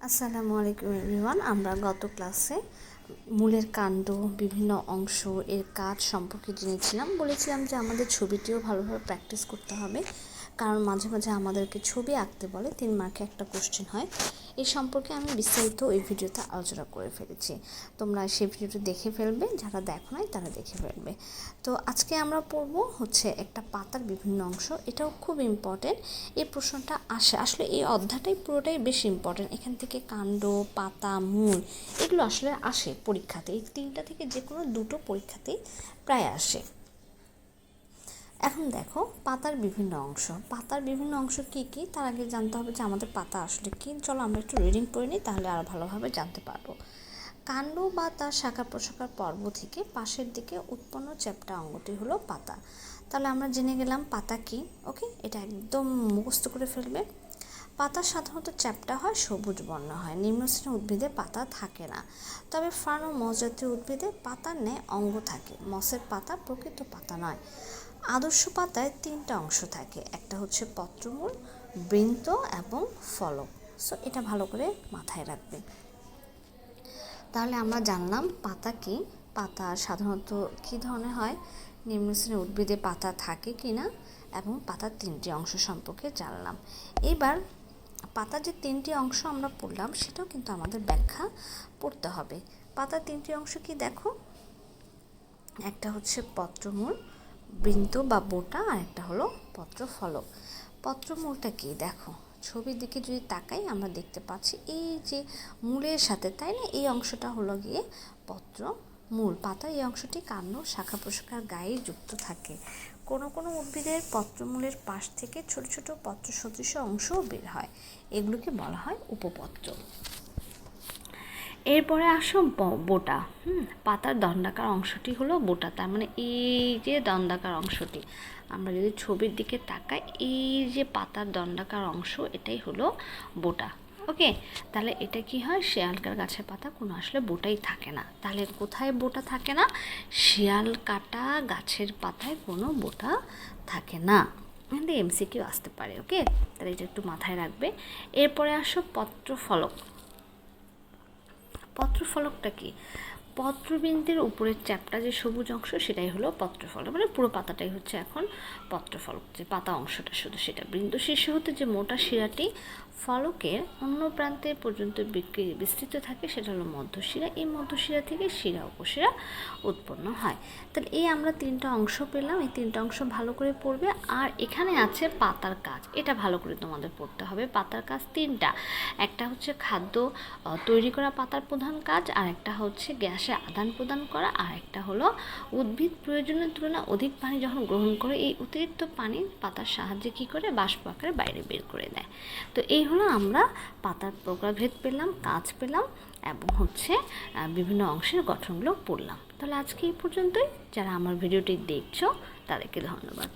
আসসালামু আলাইকুম এভরিওয়ান আমরা গত ক্লাসে মূলের কাণ্ড, বিভিন্ন অংশ, এর কাজ সম্পর্কে জেনেছিলাম। বলেছিলাম যে আমাদের ছবিটিও ভালোভাবে প্র্যাকটিস করতে হবে। কারণ মাঝে মাঝে আমাদেরকে ছবি আঁকতে বলে, তিন মার্কে একটা কোশ্চেন হয়। এই সম্পর্কে আমি বিস্তারিত ওই ভিডিওতে আলোচনা করে ফেলেছি। তোমরা সেই ভিডিওটা দেখে ফেলবে, যারা দেখো নাই তারা দেখে ফেলবে। তো আজকে আমরা পড়ব হচ্ছে একটা পাতার বিভিন্ন অংশ। এটাও খুব ইম্পর্টেন্ট এই প্রশ্নটা আসে, আসলে এই অধ্যায়টাই পুরোটাই বেশি ইম্পর্টেন্ট এখান থেকে কাণ্ড, পাতা, মূল, এগুলো আসলে আসে পরীক্ষাতে। এই তিনটা থেকে যে কোনো দুটো পরীক্ষাতেই প্রায় আসে। এখন দেখো, পাতার বিভিন্ন অংশ। পাতার বিভিন্ন অংশ কি কি? তার আগে জানতে হবে যে আমাদের পাতা আসলে কি। চলো আমরা একটু রিডিং করে নিই, তাহলে আরও ভালোভাবে জানতে পারব। কাণ্ড বা তার শাখা প্রশাখার পর্ব থেকে পাশের দিকে উৎপন্ন চ্যাপ্টা অঙ্গটি হলো পাতা। তাহলে আমরা জেনে গেলাম পাতা কি, ওকে? এটা একদম মুখস্থ করে ফেলবে। পাতা সাধারণত চ্যাপ্টা হয় সবুজ বর্ণ হয় নিম্নশ্রেণী উদ্ভিদে পাতা থাকে না। তবে ফার্ন ও মস জাতীয় উদ্ভিদে পাতার ন্যায় অঙ্গ থাকে। মসের পাতা প্রকৃত পাতা নয়। আদর্শ পাতায় তিনটা অংশ থাকে। একটা হচ্ছে পত্রমূল, বৃন্ত এবং ফলক। সো এটা ভালো করে মাথায় রাখবে তাহলে আমরা জানলাম পাতা কি? পাতা সাধারণত কী ধরনের হয়? নিম্ন শ্রেণির উদ্ভিদে পাতা থাকে কি না? এবং পাতার তিনটি অংশ সম্পর্কে জানলাম। এবার পাতার যে তিনটি অংশ আমরা পড়লাম, সেটাও কিন্তু আমাদের ব্যাখ্যা পড়তে হবে। পাতার তিনটি অংশ কি দেখো? একটা হচ্ছে পত্রমূল বৃন্ত বা বোটা আর একটা হলো পত্র ফলক পত্রমূলটা কি? দেখো, ছবির দিকে যদি তাকাই আমরা দেখতে পাচ্ছি এই যে মূলের সাথে, তাই না? এই অংশটা হলো গিয়ে পত্র মূল পাতা এই অংশটি কাণ্ড, শাখা প্রশাখার গায়ে যুক্ত থাকে। কোনো কোনো উদ্ভিদের পত্রমূলের পাশ থেকে ছোট ছোট পত্র সদৃশ অংশও বের হয়। এগুলোকে বলা হয় উপপত্র। এরপরে আসো বোটা। হুম, পাতার দণ্ডাকার অংশটি হলো বোটা। তার মানে এই যে দণ্ডাকার অংশটি, আমরা যদি ছবির দিকে তাকাই, এই যে পাতার দণ্ডাকার অংশ, এটাই হলো বোটা। ওকে? তাহলে এটা কি হয়? শিয়ালকার গাছের পাতা, কোনো আসলে বোটাই থাকে না। তাহলে কোথায় বোটা থাকে না? শিয়াল কাটা গাছের পাতায় কোনো বোটা থাকে না। এমসিকিউ আসতে পারে, ওকে? তাহলে এটা একটু মাথায় রাখবে। এরপরে আসো পত্র ফলক পত্রফলকটা কি? পত্রবিন্দুর উপরের চ্যাপটা যে সবুজ অংশ, সেটাই হলো পত্রফলক মানে পুরো পাতাটাই হচ্ছে এখন পত্রফলক যে পাতা অংশটা শুধু সেটা। বৃন্দ শীর্ষ হতে যে মোটা শিরাটি ফলকের অন্য প্রান্তে পর্যন্ত বিস্তৃত থাকে, সেটা হলো মধ্যশিরা। এই মধ্যশিরা থেকে শিরা উপশিরা উৎপন্ন হয়। তাহলে এই আমরা তিনটা অংশ পেলাম। এই তিনটা অংশ ভালো করে পড়বে। আর এখানে আছে পাতার কাজ। এটা ভালো করে তোমাদের পড়তে হবে। পাতার কাজ তিনটা। একটা হচ্ছে খাদ্য তৈরি করা পাতার প্রধান কাজ, আর একটা হচ্ছে গ্যাসে আদান প্রদান করা, আর একটা হলো উদ্ভিদ প্রয়োজনের তুলনায় অধিক পানি যখন গ্রহণ করে, এই অতিরিক্ত পানি পাতার সাহায্যে কী করে? বাষ্প আকারে বাইরে বের করে দেয়। তো এই হলো আমরা পাতার প্রকারভেদ পেলাম, কাজ পেলাম এবং হচ্ছে বিভিন্ন অংশের গঠনগুলো পড়লাম। তাহলে আজকে এই পর্যন্তই। যারা আমার ভিডিওটি দেখছ, তাদেরকে ধন্যবাদ।